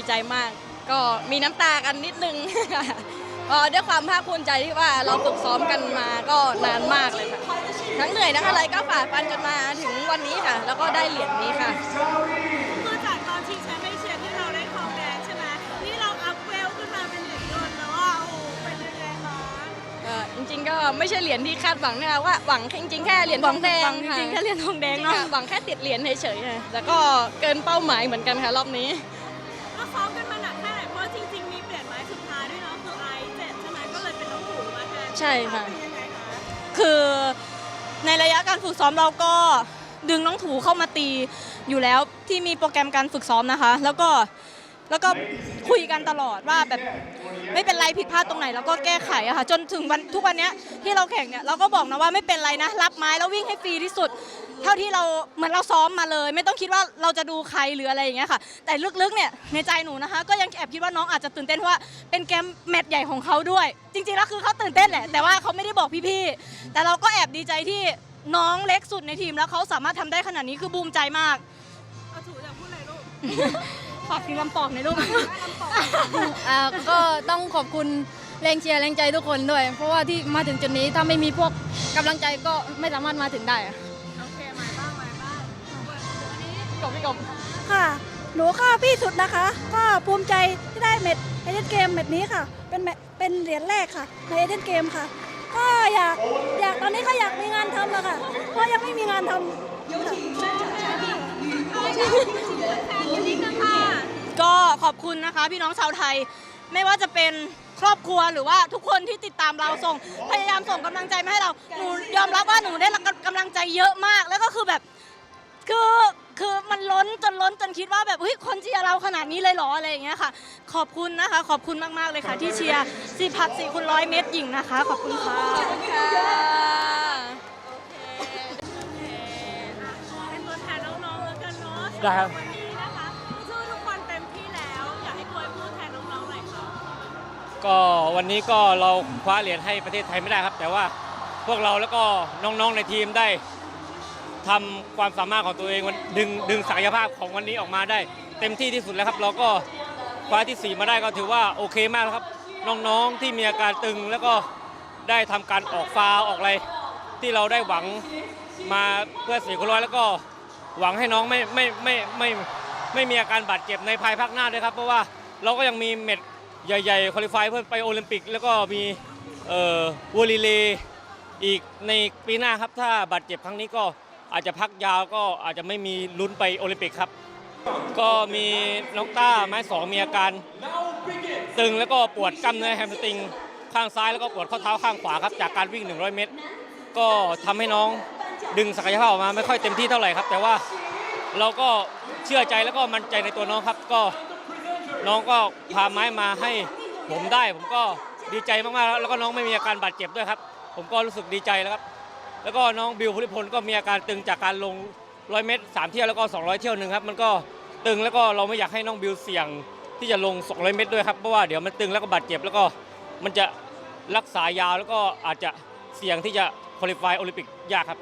ตื่นเต้นมากดีใจมาก ก็มีน้ำตากันนิดนึงก็ด้วยความภาคภูมิใจที่ว่าเราฝึกซ้อมกันมาก็นานมากเลยค่ะ ทั้งเหนื่อยทั้งอะไรก็ฝ่าฟันจนมาถึงวันนี้ค่ะ แล้วก็ได้เหรียญนี้ค่ะคือจากตอนชิงแชมป์เอเชียที่เราได้ทองแดงใช่ไหมนี่เราอัพเวลขึ้นมาเป็นเหรียญเงินแล้วอะโอ้โหเป็นยังไงคะเอ่อจริงๆก็ไม่ใช่เหรียญที่คาดหวังนะคะว่าหวังจริงๆแค่เหรียญทองแดงหวังจริงๆแค่เหรียญทองแดงเนอะจริๆหวังแค่ติดเหรียญเฉยๆค่ะแต่ก็เกินเป้าหมายเหมือนกันค่ะรอบนี้ ก็ซ้อมกันมาหนักแค่ไหน เพราะจริงๆ มีเปลี่ยนไม้สุดท้ายด้วยเนาะคือไอเจ็ดใช่ไหมก็เลยเป็นน้องหมูมาแทนใช่ค่ะ เป็นยังไงคะคือในระยะการฝึกซ้อมเราก็ดึงน้องถูเข้ามาตีอยู่แล้วที่มีโปรแกรมการฝึกซ้อมนะคะ แล้วก็แล้วก็คุยกันตลอดว่าแบบไม่เป็นไรผิดพลาดตรงไหนแล้วก็แก้ไขอะค่ะจนถึงวันทุกวันเนี้ยที่เราแข่งเนี่ยเราก็บอกนะว่าไม่เป็นไรนะรับไม้แล้ววิ่งให้ฟรีที่สุด เท่าที่เราเหมือนเราซ้อมมาเลย ไม่ต้องคิดว่าเราจะดูใครหรืออะไรอย่างเงี้ยค่ะ แต่ลึกๆเนี่ยในใจหนูนะคะ ก็ยังแอบคิดว่าน้องอาจจะตื่นเต้นเพราะว่าเป็นเกมแมตช์ใหญ่ของเขาด้วย จริงๆแล้วคือเขาตื่นเต้นแหละแต่ว่าเขาไม่ได้บอกพี่ๆแต่เราก็แอบดีใจที่น้องเล็กสุดในทีมแล้วเขาสามารถทำได้ขนาดนี้คือบูมใจมาก เอาถูอยากพูดอะไรลูกฝากถึงลำปอกในอยลูก อ่าก็ต้องขอบคุณแรงเชียร์แรงใจทุกคนด้วย เพราะว่าที่มาถึงจุดนี้ถ้าไม่มีพวกกำลังใจก็ไม่สามารถมาถึงได้อะ กบพี่กบค่ะ หนูก็พี่สุดนะคะ ก็ภูมิใจที่ได้เม็ดเอเจนเกมเม็ดนี้ค่ะ เป็นแมตช์เป็นเหรียญแรกค่ะ ในเอเจนเกมค่ะ ก็อยากอยากตอนนี้ก็อยากมีงานทำแล้วค่ะ เพราะยังไม่มีงานทำก็ขอบคุณนะคะ พี่น้องชาวไทย ไม่ว่าจะเป็นครอบครัวหรือว่าทุกคนที่ติดตามเราส่ง พยายามส่งกำลังใจมาให้เราหนูยอมรับว่าหนูได้รับกำลังใจเยอะมาก แล้วก็คือแบบคือ คือมันล้นจนล้นจนคิดว่าแบบเฮ้ยคนเชียร์เราขนาดนี้เลยเหรออะไรอย่างเงี้ยค่ะ ขอบคุณนะคะ ขอบคุณมาก ๆ เลยค่ะ ที่เชียร์สี่พัดสี่คูณร้อยเมตรหญิงนะคะ ขอบคุณค่ะเป็นตัวแทนน้องๆแล้วกันเนาะได้ครับ วันนี้นะคะสู้ทุกคนเต็มที่แล้ว อยากให้ตัวพูดแทนน้องๆหน่อยค่ะก็วันนี้ก็เราคว้าเหรียญให้ประเทศไทยไม่ได้ครับ แต่ว่าพวกเราแล้วก็น้องๆในทีมได้ ทำความสามารถของตัวเองวันดึงดึงศักยภาพของวันนี้ออกมาได้ เต็มที่ที่สุดแล้วครับ เราก็คว้าที่ 4 มาได้ก็ถือว่าโอเคมากแล้วครับ น้องๆที่มีอาการตึงแล้วก็ได้ทำการออกฟาวออกอะไรที่เราได้หวังมาเพื่อสี่คนร้อยแล้วก็หวังให้น้องไม่ไม่ไม่ไม่ไม่มีอาการบาดเจ็บในภายภาคหน้าด้วยครับ เพราะว่าเราก็ยังมีเม็ดใหญ่ๆคุริฟายเพื่อไปโอลิมปิก แล้วก็มีเอ่อวอลลีเลอีกในปีหน้าครับถ้าบาดเจ็บครั้งนี้ก็ อาจจะพักยาวก็อาจจะไม่มีลุ้นไปโอลิมปิกครับ ก็มีน้องต้าไม้สองมีอาการตึงแล้วก็ปวดกล้ามเนื้อแฮมสตริง ข้างซ้ายแล้วก็ปวดข้อเท้าข้างขวาครับจากการวิ่ง 100 เมตร ก็ทำให้น้องดึงศักยภาพออกมาไม่ค่อยเต็มที่เท่าไหร่ครับ แต่ว่าเราก็เชื่อใจแล้วก็มั่นใจในตัวน้องครับ ก็น้องก็พาไม้มาให้ผมได้ ผมก็ดีใจมากๆแล้วแล้วก็น้องไม่มีอาการบาดเจ็บด้วยครับ ผมก็รู้สึกดีใจแล้วครับ แล้วก็น้องบิวพลิพลก็มีอาการตึงจากการลง 100 เมตร 3 เที่ยวแล้วก็ 200 เที่ยวหนึ่งครับมันก็ตึงแล้วก็เราไม่อยากให้น้องบิวเสี่ยงที่จะลง 200 เมตรด้วยครับเพราะว่าเดี๋ยวมันตึงแล้วก็บาดเจ็บแล้วก็มันจะรักษายาวแล้วก็อาจจะเสี่ยงที่จะคุริฟายโอลิมปิกยากครับ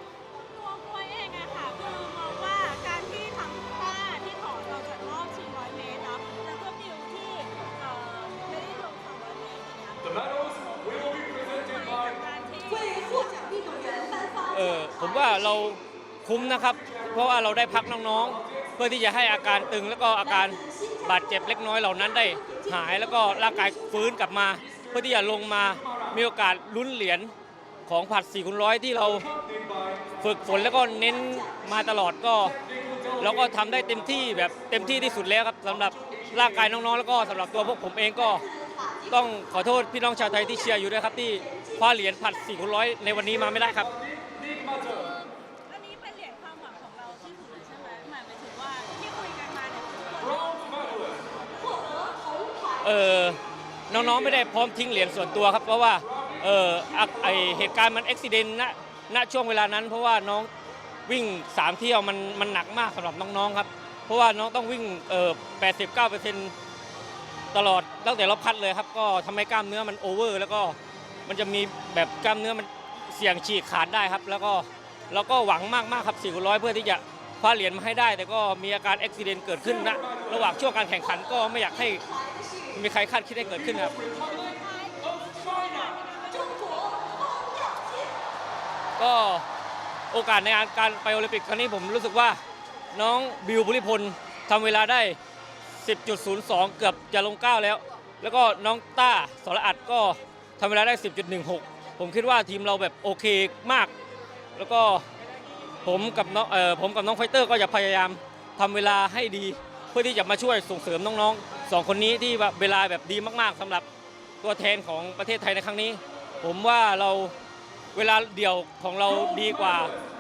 ผมว่าเราคุ้มนะครับ เพราะว่าเราได้พักน้องๆ เพื่อที่จะให้อาการตึงแล้วก็อาการบาดเจ็บเล็กน้อยเหล่านั้นได้หายแล้วก็ร่างกายฟื้นกลับมา เพื่อที่จะลงมามีโอกาสลุ้นเหรียญของผัด4คูณร้อยที่เราฝึกฝนแล้วก็เน้นมาตลอดก็เราก็ทำได้เต็มที่แบบเต็มที่ที่สุดแล้วครับสำหรับร่างกายน้องๆ แล้วก็สำหรับตัวพวกผมเองก็ต้องขอโทษพี่น้องชาวไทยที่เชียร์อยู่ด้วยครับที่คว้าเหรียญผัด4คูณร้อยในวันนี้มาไม่ได้ครับ อันนี้เป็นเหรียญความหวังของเราที่สุดเลยใช่ไหมหมายถึงว่าที่คุยกันมาเนี่ย เออน้องๆไม่ได้พร้อมทิ้งเหรียญส่วนตัวครับ เพราะว่าเอออะไอเหตุการณ์มันอุบิเหตุณณช่วงเวลานั้น เพราะว่าน้องวิ่ง3เที่ยวมันมันหนักมากสำหรับน้องๆครับ เพราะว่าน้องต้องวิ่งเออ89%ตลอดตั้งแต่รอบคัดเลยครับ ก็ทำให้กล้ามเนื้อมันโอเวอร์ แล้วก็มันจะมีแบบกล้ามเนื้อมันเสี่ยงฉีกขาดได้ครับ แล้วก็เราก็หวังมากๆครับ4 0 0เพื่อที่จะคว้าเหรียญมาให้ได้ แต่ก็มีอาการอุบิเหตุเกิดขึ้นนะระหว่างช่วงการแข่งขันก็ไม่อยากให้ มีใครคาดคิดให้เกิดขึ้นครับ ก็โอกาสในการการไปโอลิมปิกครั้งนี้ผมรู้สึกว่าน้องบิวบุริพลทำเวลาได้ 10.02 เกือบจะลง 9 แล้ว แล้วก็น้องต้าสรอัดก็ทำเวลาได้ 10.16 ผมคิดว่าทีมเราแบบโอเคมาก แล้วก็ผมกับน้องเอ่อผมกับน้องไฟเตอร์ก็จะพยายามทำเวลาให้ดี เพื่อที่จะมาช่วยส่งเสริมน้องๆ สองคนนี้ที่แบบเวลาแบบดีมาก ๆสำหรับตัวแทนของประเทศไทยในครั้งนี้ ผมว่าเราเวลาเดี่ยวของเราดีกว่า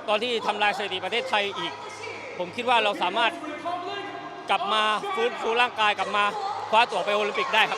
ตอนที่ทำลายสถิติประเทศไทยอีก ผมคิดว่าเราสามารถกลับมาฟื้นฟูร่างกายกลับมาคว้าตั๋วไปโอลิมปิกได้ครับ